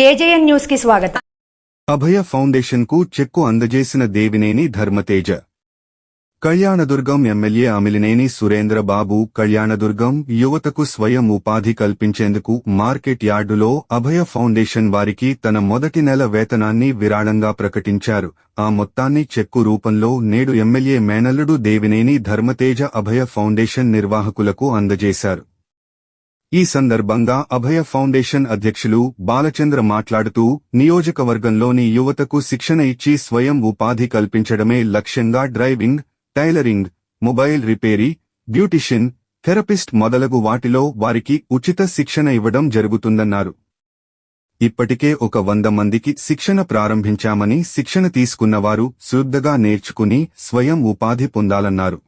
AJN న్యూస్కి స్వాగతం. అభయ ఫౌండేషన్కు చెక్కు అందజేసిన దేవినేని ధర్మతేజ. కళ్యాణదుర్గం ఎమ్మెల్యే అమిలినేని సురేంద్రబాబు కళ్యాణదుర్గం యువతకు స్వయం ఉపాధి కల్పించేందుకు మార్కెట్ యార్డులో అభయ ఫౌండేషన్ వారికి తన మొదటి నెల వేతనాన్ని విరాళంగా ప్రకటించారు. ఆ మొత్తాన్ని చెక్కు రూపంలో నేడు ఎమ్మెల్యే మేనల్లుడు దేవినేని ధర్మతేజ అభయ ఫౌండేషన్ నిర్వాహకులకు అందజేశారు. ఈ సందర్భంగా అభయ ఫౌండేషన్ అధ్యక్షులు బాలచంద్ర మాట్లాడుతూ నియోజకవర్గంలోని యువతకు శిక్షణ ఇచ్చి స్వయం ఉపాధి కల్పించడమే లక్ష్యంగా driving tailoring mobile repair beautician therapist మొదలగు వాటిలో వారికి ఉచిత శిక్షణ ఇవ్వడం జరుగుతుందన్నారు. ఇప్పటికే ఒక వంద మందికి శిక్షణ ప్రారంభించామని శిక్షణ తీసుకున్నవారు శ్రద్ధగా నేర్చుకుని స్వయం ఉపాధి పొందాలన్నారు.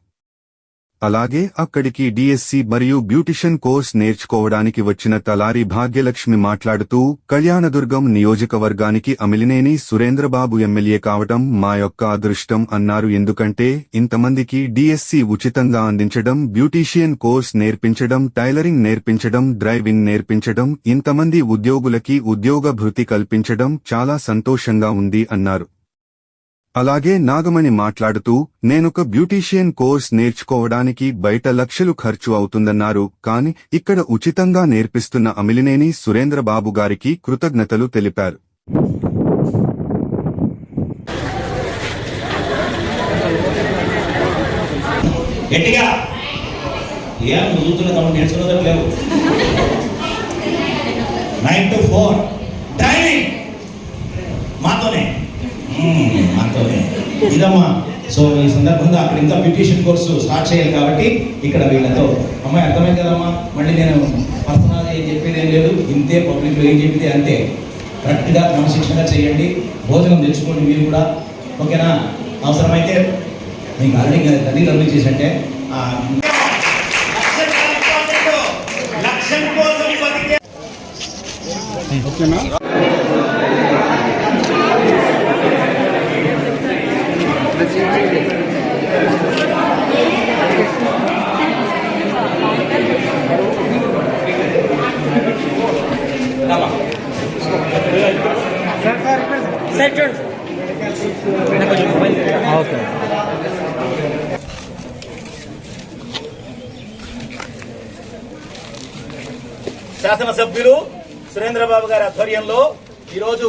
అలాగే అక్కడికి డిఎస్సి మరియు బ్యూటిషన్ కోర్స్ నేర్చుకోవడానికి వచ్చిన తలారి భాగ్యలక్ష్మి మాట్లాడుతూ కళ్యాణదుర్గం నియోజకవర్గానికి అమిలినేని సురేంద్రబాబు ఎమ్మెల్యే కావటం మా యొక్క అదృష్టం అన్నారు. ఎందుకంటే ఇంతమందికి డిఎస్సి ఉచితంగా అందించడం బ్యూటీషియన్ కోర్స్ నేర్పించడం టైలరింగ్ నేర్పించడం డ్రైవింగ్ నేర్పించడం ఇంతమంది ఉద్యోగులకి ఉద్యోగ భృతి కల్పించడం చాలా సంతోషంగా ఉంది అన్నారు. అలాగే నాగమణి మాట్లాడుతూ నేనొక బ్యూటీషియన్ కోర్స్ నేర్చుకోవడానికి బయట లక్షలు ఖర్చు అవుతుందన్నారు కాని ఇక్కడ ఉచితంగా నేర్పిస్తున్న అమిలినేని సురేంద్రబాబు గారికి కృతజ్ఞతలు తెలిపారు. మాతోనే. మాతోనే ఇదమ్మా సో ఈ సందర్భంగా అక్కడ ఇంకా బ్యూటిషియన్ కోర్సు స్టార్ట్ చేయాలి కాబట్టి ఇక్కడ వీళ్ళతో అమ్మాయి అర్థమైంది కదమ్మా మళ్ళీ నేను పర్సనల్గా ఏం చెప్పేది ఏం లేదు ఇంతే పబ్లిక్లో ఏం చెప్తే అంతే కరెక్ట్గా క్రమశిక్షణగా చేయండి భోజనం తెచ్చుకోండి మీరు కూడా ఓకేనా అవసరమైతే మీకు ఆల్రెడీ తల్లి రద్దు చేసంటే ఓకేనా బతికే శాసనసభ్యులు సురేంద్రబాబు గారి ఆధ్వర్యంలో ఈరోజు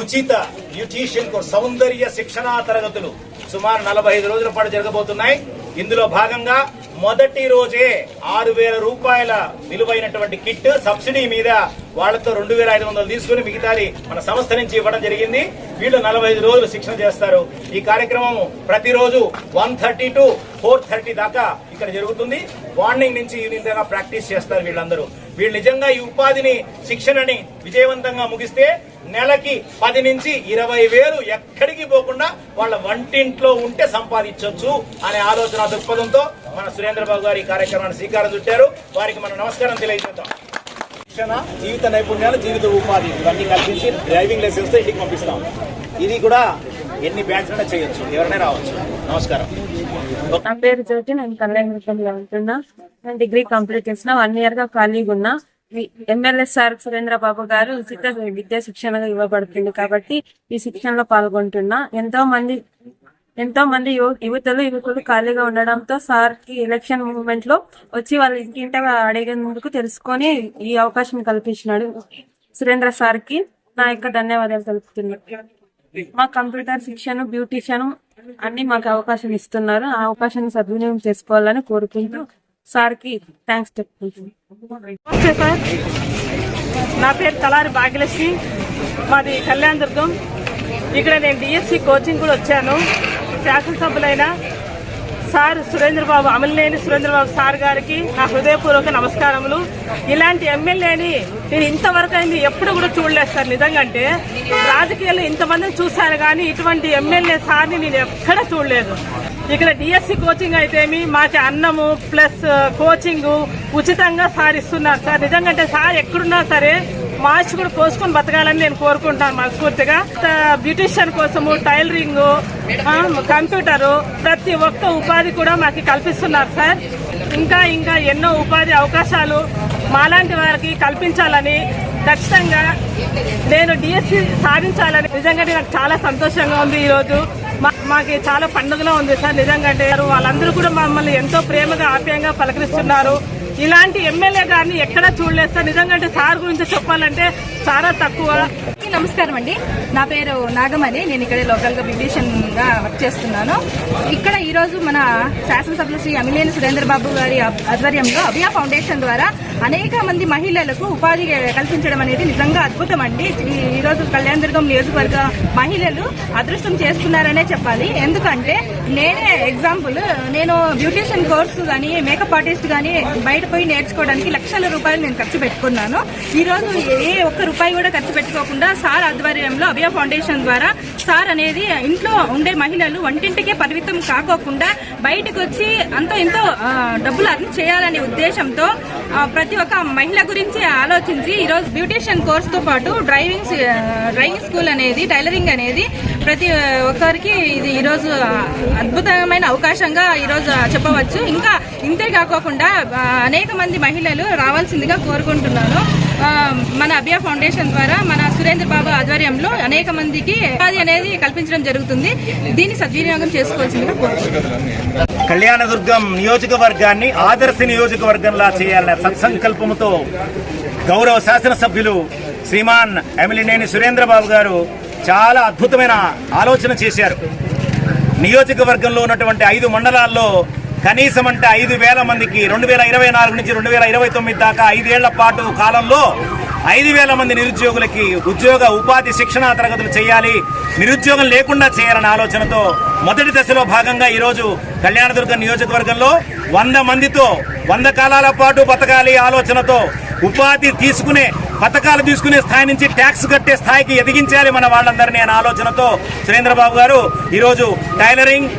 ఉచిత బ్యూటీషియన్ కోర్స్ సౌందర్య శిక్షణా తరగతులు సుమారు నలభై ఐదు రోజుల పాటు జరగబోతున్నాయి. ఇందులో భాగంగా మొదటి రోజే ఆరు వేల రూపాయల విలువైనటువంటి కిట్ సబ్సిడీ మీద వాళ్ళతో రెండు వేల ఐదు వందలు తీసుకుని మిగతాది మన సంస్థ నుంచి ఇవ్వడం జరిగింది. వీళ్ళు నలభై ఐదు రోజులు శిక్షణ చేస్తారు. ఈ కార్యక్రమం ప్రతిరోజు one thirty to four thirty దాకా ఇక్కడ జరుగుతుంది. మార్నింగ్ నుంచి ఈవినింగ్ దాకా ప్రాక్టీస్ చేస్తారు వీళ్ళందరూ. వీళ్ళు నిజంగా ఈ ఉపాధిని శిక్షణని విజయవంతంగా ముగిస్తే నెలకి పది నుంచి ఇరవై వేలు ఎక్కడికి పోకుండా వాళ్ళ వంటింట్లో ఉంటే సంపాదించవచ్చు అనే ఆలోచన దృక్పథంతో మన సురేంద్రబాబు గారు ఈ కార్యక్రమాన్ని శ్రీకారం చుట్టారు. వారికి మనం నమస్కారం తెలియజేద్దాం. శిక్షణ జీవిత నైపుణ్యాలు జీవిత ఉపాధి ఇవన్నీ కల్పించి డ్రైవింగ్ లైసెన్స్తో ఇంటికి పంపిస్తాం. ఇది కూడా ఎన్ని బ్యాచ్ చేయొచ్చు. ఎవరైనా రావచ్చు. నమస్కారం. నా పేరు జ్యోతి నేను కళ్యాణంలో ఉంటున్నా. నేను డిగ్రీ కంప్లీట్ చేసిన వన్ ఇయర్గా ఖాళీగా ఉన్నా. ఎమ్మెల్యే సార్ సురేంద్రబాబు గారు ఉచిత విద్యా శిక్షణగా ఇవ్వబడుతుంది కాబట్టి ఈ శిక్షణలో పాల్గొంటున్నా. ఎంతో మంది ఎంతో మంది యువ యువతులు యువకులు ఖాళీగా ఉండడంతో సార్కి ఎలక్షన్ మూవ్మెంట్లో వచ్చి వాళ్ళ ఇంటింట అడిగేందుకు తెలుసుకొని ఈ అవకాశం కల్పించినాడు సురేంద్ర సార్కి నా యొక్క ధన్యవాదాలు తెలుపుతున్నా. మా కంప్యూటర్ శిక్షణ బ్యూటిషియన్ అన్ని మాకు అవకాశం ఇస్తున్నారు. ఆ అవకాశాన్ని సద్వినియోగం చేసుకోవాలని కోరుకుంటూ సార్కి థ్యాంక్స్ చెప్పుకుంటున్నాను నమస్తే సార్. నా పేరు తలారి భాగ్యలక్ష్మి. మాది కళ్యాణ్ దుర్గం. ఇక్కడ నేను డిఎస్సి కోచింగ్ కూడా వచ్చాను. శాసనసభ్యులైన సార్ సురేంద్రబాబు అమలినేని సురేంద్రబాబు సార్ గారికి నా హృదయపూర్వక నమస్కారములు. ఇలాంటి ఎమ్మెల్యేని నేను ఇంతవరకు అయింది ఎప్పుడు కూడా చూడలేదు సార్. నిజంగా అంటే రాజకీయాల్లో ఇంతమందిని చూశాను కానీ ఇటువంటి ఎమ్మెల్యే సార్ని నేను ఎక్కడ చూడలేదు. ఇక్కడ డిఎస్సి కోచింగ్ అయితేమి మాకు అన్నము ప్లస్ కోచింగ్ ఉచితంగా సార్ ఇస్తున్నారు సార్. నిజంగా అంటే సార్ ఎక్కడున్నా సరే మార్చి కూడా కోసుకొని బతకాలని నేను కోరుకుంటాను మనస్ఫూర్తిగా. బ్యూటిషియన్ కోసము టైలరింగ్ కంప్యూటరు ప్రతి ఒక్క ఉపాధి కూడా మాకు కల్పిస్తున్నారు సార్. ఇంకా ఇంకా ఎన్నో ఉపాధి అవకాశాలు మాలాంటి వారికి కల్పించాలని ఖచ్చితంగా నేను డిఎస్సి సాధించాలని నిజంగా నాకు చాలా సంతోషంగా ఉంది ఈ రోజు మాకు చాలా పండుగలో ఉంది సార్. నిజంగా అంటే వాళ్ళందరూ కూడా మమ్మల్ని ఎంతో ప్రేమగా ఆప్యాయంగా పలకరిస్తున్నారు. ఇలాంటి ఎమ్మెల్యే గారిని ఎక్కడా చూడలేదు సార్ నిజంగా అంటే సార్ గురించి చెప్పాలంటే చాలా తక్కువ. నమస్కారం అండి. నా పేరు నాగమణి. నేను ఇక్కడ లోకల్గా బ్యూటిషియన్గా వర్క్ చేస్తున్నాను. ఇక్కడ ఈ రోజు మన శాసనసభలో శ్రీ అమిలేని సురేంద్ర బాబు గారి ఆధ్వర్యంలో అభియా ఫౌండేషన్ ద్వారా అనేక మంది మహిళలకు ఉపాధి కల్పించడం అనేది నిజంగా అద్భుతం అండి. ఈ- రోజు కళ్యాణదుర్గం నియోజకవర్గ మహిళలు అదృష్టం చేసుకున్నారనే చెప్పాలి. ఎందుకంటే నేనే ఎగ్జాంపుల్ నేను బ్యూటిషియన్ కోర్సు కానీ మేకప్ ఆర్టిస్ట్ కానీ బయట పోయి నేర్చుకోవడానికి లక్షల రూపాయలు నేను ఖర్చు పెట్టుకున్నాను. ఈరోజు ఏ ఒక్క రూపాయి కూడా ఖర్చు పెట్టుకోకుండా సార్ ఆధ్వర్యంలో అభయ ఫౌండేషన్ ద్వారా సార్ అనేది ఇంట్లో ఉండే మహిళలు వంటింటికే పరిమితం కాకోకుండా బయటకు వచ్చి అంతో ఎంతో డబ్బులు అర్న్ చేయాలనే ఉద్దేశంతో ప్రతి ఒక్క మహిళ గురించి ఆలోచించి ఈరోజు బ్యూటీషియన్ కోర్స్తో పాటు డ్రైవింగ్ డ్రైవింగ్ స్కూల్ అనేది టైలరింగ్ అనేది ప్రతి ఒక్కరికి ఇది ఈరోజు అద్భుతమైన అవకాశంగా ఈరోజు చెప్పవచ్చు. ఇంకా ఇంతే కాకోకుండా అనేక మంది మహిళలు రావాల్సిందిగా కోరుకుంటున్నాను. మన అభియా ఫౌండేషన్ ద్వారా మన సురేంద్ర బాబు ఆధ్వర్యంలో అనేక మందికి ఉపాధి అనేది కల్పించడం జరుగుతుంది. దీన్ని సద్వినియోగం చేసుకోవాల్సిందిగా కోరుకుంటున్నాను కళ్యాణదుర్గం నియోజకవర్గాన్ని ఆదర్శ నియోజకవర్గంలా చేయాలనే సత్సంకల్పంతో గౌరవ శాసనసభ్యులు శ్రీమాన్ ఎమ్మెల్యేనేని సురేంద్రబాబు గారు చాలా అద్భుతమైన ఆలోచన చేశారు. నియోజకవర్గంలో ఉన్నటువంటి ఐదు మండలాల్లో కనీసం అంటే ఐదు వేల మందికి రెండు వేల ఇరవై నాలుగు నుంచి రెండు వేల ఇరవై తొమ్మిది దాకా ఐదేళ్ళ పాటు కాలంలో ఐదు వేల మంది నిరుద్యోగులకి ఉద్యోగ ఉపాధి శిక్షణా తరగతులు చేయాలి. నిరుద్యోగం లేకుండా చేయాలనే ఆలోచనతో మొదటి దశలో భాగంగా ఈరోజు కళ్యాణదుర్గం నియోజకవర్గంలో వంద మందితో వంద కాలాల పాటు బతకాలి ఆలోచనతో ఉపాధి తీసుకునే పథకాలు తీసుకునే స్థాయి నుంచి ట్యాక్స్ కట్టే స్థాయికి ఎదిగించాలి మన వాళ్ళందరినీ అనే ఆలోచనతో సురేంద్రబాబు గారు ఈరోజు టైలరింగ్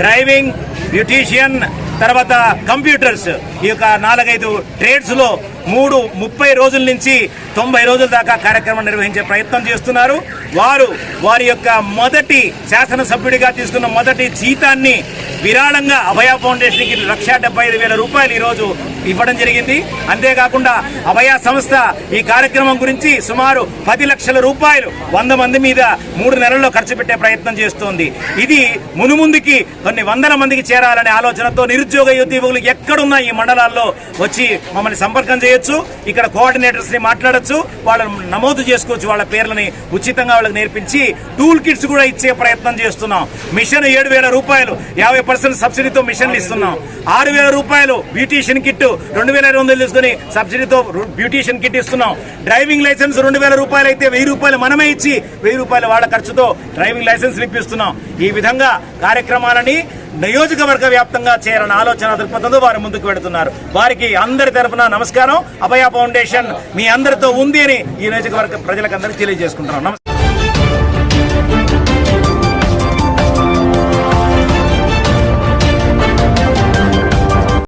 డ్రైవింగ్ బ్యూటీషియన్ తర్వాత కంప్యూటర్స్. ఈ యొక్క నాలుగైదు ట్రేడ్స్లో మూడు ముప్పై రోజుల నుంచి తొంభై రోజుల దాకా కార్యక్రమం నిర్వహించే ప్రయత్నం చేస్తున్నారు. వారు వారి యొక్క మొదటి శాసనసభ్యుడిగా తీసుకున్న మొదటి జీతాన్ని విరాళంగా అభయ ఫౌండేషన్కి లక్ష డెబ్బై ఐదు వేల రూపాయలు ఈరోజు ఇవ్వడం జరిగింది. అంతేకాకుండా అభయ సంస్థ ఈ కార్యక్రమం గురించి సుమారు పది లక్షల రూపాయలు వంద మంది మీద మూడు నెలల్లో ఖర్చు పెట్టే ప్రయత్నం చేస్తోంది. ఇది మునుముందుకి కొన్ని వందల మందికి చేరాలనే ఆలోచనతో నిరుద్యోగ యువతి యువకులు ఎక్కడున్నా ఈ మండలాల్లో వచ్చి మమ్మల్ని సంపర్కం చేయొచ్చు ఇక్కడ కోఆర్డినేటర్స్ని మాట్లాడొచ్చు వాళ్ళని నమోదు చేసుకోవచ్చు వాళ్ళ పేర్లని ఉచితంగా వాళ్ళకి నేర్పించి టూల్ కిట్స్ కూడా ఇచ్చే ప్రయత్నం చేస్తున్నాం. మిషన్ ఏడు వేల రూపాయలు యాభై పర్సెంట్ సబ్సిడీతో మిషన్లు ఇస్తున్నాం. ఆరు వేల రూపాయలు బ్యూటీషియన్ కిట్ రెండు వేల ఐదు వందలు తీసుకుని సబ్సిడీతో బ్యూటీషియన్ కిట్ ఇస్తున్నాం. డ్రైవింగ్ లైసెన్స్ రెండు వేల రూపాయలు అయితే వెయ్యి రూపాయలు మనమే ఇచ్చి వెయ్యి రూపాయల వాళ్ళ ఖర్చుతో డ్రైవింగ్ లైసెన్స్ ఇప్పిస్తున్నాం ఈ విధంగా కార్యక్రమాలని నియోజకవర్గ వ్యాప్తంగా చేయాలన్న ఆలోచన దృక్పథంతో వారు ముందుకు పెడుతున్నారు వారికి అందరి తరపున నమస్కారం. అభయ ఫౌండేషన్ మీ అందరితో ఉంది అని ఈ నియోజకవర్గ ప్రజలకు అందరికీ తెలియజేసుకుంటున్నాం. నమస్కారం.